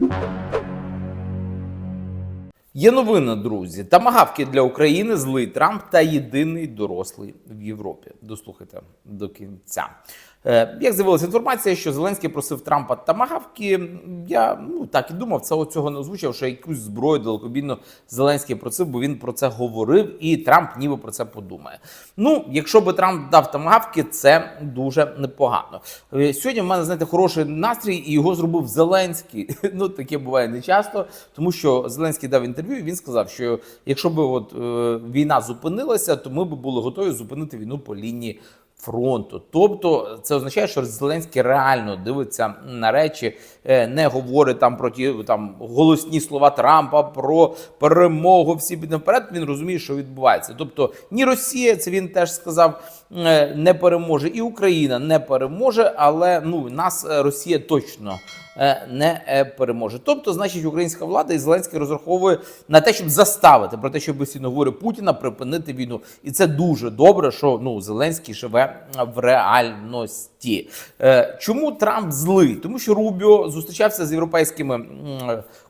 Música Є новина, друзі. Тамагавки для України злий Трамп та єдиний дорослий в Європі. Дослухайте до кінця. Е, як з'явилася інформація, що Зеленський просив Трампа тамагавки, я ну так і думав, це цього не озвучив, що якусь зброю далекобійно Зеленський просив, бо він про це говорив, і Трамп ніби про це подумає. Ну, якщо би Трамп дав тамагавки, це дуже непогано. Е, Сьогодні в мене знаєте хороший настрій, і його зробив Зеленський. Ну таке буває не часто, тому що Зеленський дав інтерв'ю. І Він сказав, що якщо б от е, війна зупинилася, то ми б були готові зупинити війну по лінії. Фронту, тобто це означає, що Зеленський реально дивиться на речі, е, не говорить там про ті там голосні слова Трампа про перемогу. Всі піде вперед. Він розуміє, що відбувається. Тобто, ні Росія, це він теж сказав, е, не переможе, і Україна не переможе, але ну нас Росія точно не е, переможе. Тобто, значить, українська влада і Зеленський розраховує на те, щоб заставити про те, що постійно Путіна, припинити війну. І це дуже добре, що ну Зеленський живе в реальності. Е, Чому Трамп злий? Тому що Рубіо зустрічався з європейськими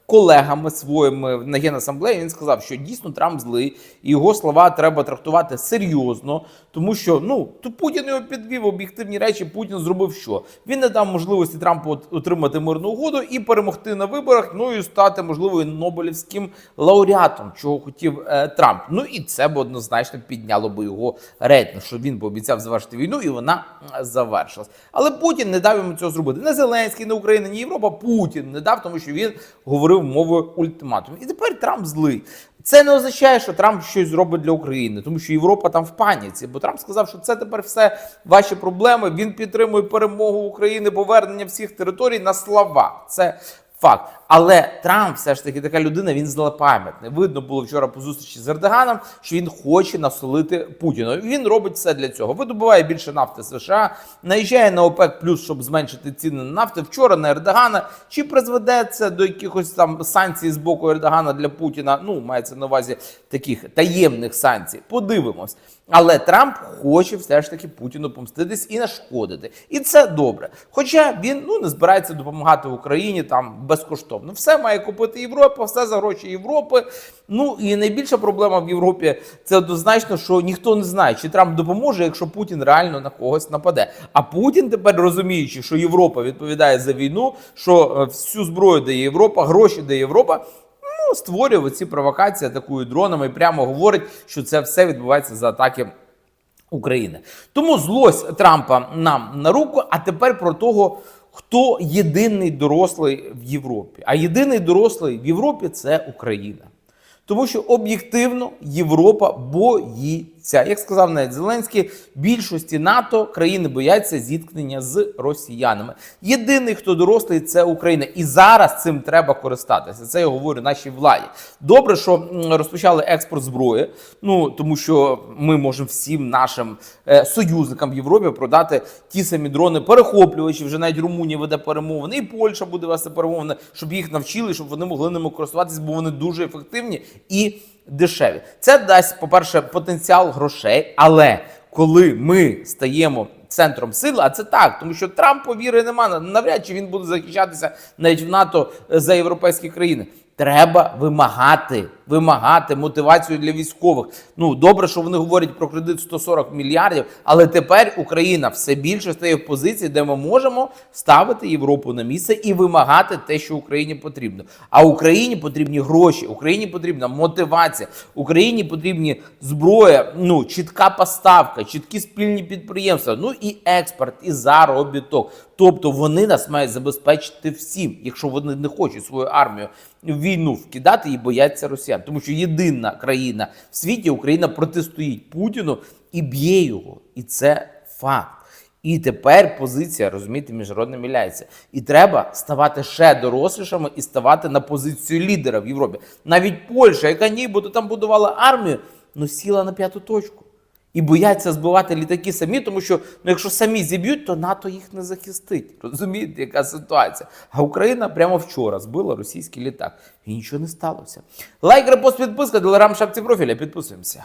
колегами своїми на генасамблеї. Він сказав, що дійсно Трамп злий, і його слова треба трактувати серйозно, тому що ну то Путін його підвів об'єктивні речі. Путін зробив що? Він не дав можливості Трампу отримати мирну угоду і перемогти на виборах. Ну і стати можливо Нобелівським лауреатом, чого хотів е, Трамп. Ну і це б однозначно підняло би його рейтинг, що він пообіцяв завершити війну, і вона завершилась. Але Путін не дав йому цього зробити. Не Зеленський, не Україна, ні Європа. Путін не дав, тому що він говорив мовою ультиматум. І тепер Трамп злий. Це не означає, що Трамп щось зробить для України, тому що Європа там в паніці. Бо Трамп сказав, що це тепер все ваші проблеми. Він підтримує перемогу України, повернення всіх територій на слова. Це факт. Але Трамп все ж таки така людина, він злопам'ятний. Видно було вчора по зустрічі з Ердоганом, що він хоче насолити Путіну. Він робить все для цього. Видобуває більше нафти США, наїжджає на ОПЕК плюс, щоб зменшити ціни на нафти. Вчора на Ердогана. Чи призведе це до якихось там санкцій з боку Ердогана для Путіна? Ну, мається на увазі таких таємних санкцій. Подивимось. Але Трамп хоче все ж таки Путіну помститись і нашкодити. І це добре. Хоча він ну не збирається допомагати Україні там безкоштовно. Все має купити Європа, все за гроші Європи. Ну і найбільша проблема в Європі це однозначно, що ніхто не знає, чи Трамп допоможе, якщо Путін реально на когось нападе. А Путін тепер розуміючи, що Європа відповідає за війну, що е, всю зброю дає Європа, гроші дає Європа. Ну, створює ці провокації, атакує дронами і прямо говорить, що це все відбувається за атаки України. Тому злость Трампа нам на руку. А тепер про того, хто єдиний дорослий в Європі. А єдиний дорослий в Європі це Україна. Тому що об'єктивно Європа боїться. Як сказав навіть Зеленський, більшості НАТО країни бояться зіткнення з росіянами. Єдиний, хто дорослий, це Україна. І зараз цим треба користатися. Це я говорю нашій владі. Добре, що розпочали експорт зброї. Ну тому що ми можемо всім нашим е, союзникам в Європі продати ті самі дрони, перехоплювачі. Вже навіть Румунія веде перемовини, і Польща буде вести перемовини, щоб їх навчили, щоб вони могли ними користуватися, бо вони дуже ефективні і дешеві. Це дасть, по-перше, потенціал грошей, але коли ми стаємо центром сили, а це так, тому що Трампу віри немає, навряд чи він буде захищатися навіть в НАТО е, за європейські країни. Треба вимагати, вимагати мотивацію для військових. Ну добре, що вони говорять про кредит 140 мільярдів, але тепер Україна все більше стає в позиції, де ми можемо ставити Європу на місце і вимагати те, що Україні потрібно. А Україні потрібні гроші, Україні потрібна мотивація, Україні потрібні зброя, ну чітка поставка, чіткі спільні підприємства, ну і експорт, і заробіток. Тобто вони нас мають забезпечити всім, якщо вони не хочуть свою армію війну вкидати і бояться росіян. Тому що єдина країна в світі Україна протистоїть Путіну і б'є його. І це факт. І тепер позиція, розумієте, міжнародна міняється. І треба ставати ще дорослішими і ставати на позицію лідера в Європі. Навіть Польща, яка нібито там будувала армію, ну сіла на п'яту точку. І бояться збивати літаки самі, тому що ну, якщо самі зіб'ють, то НАТО їх не захистить. Розумієте, яка ситуація? А Україна прямо вчора збила російський літак. І нічого не сталося. Лайк, репост, підписка, телеграм, шапці профіля. Підписуємося.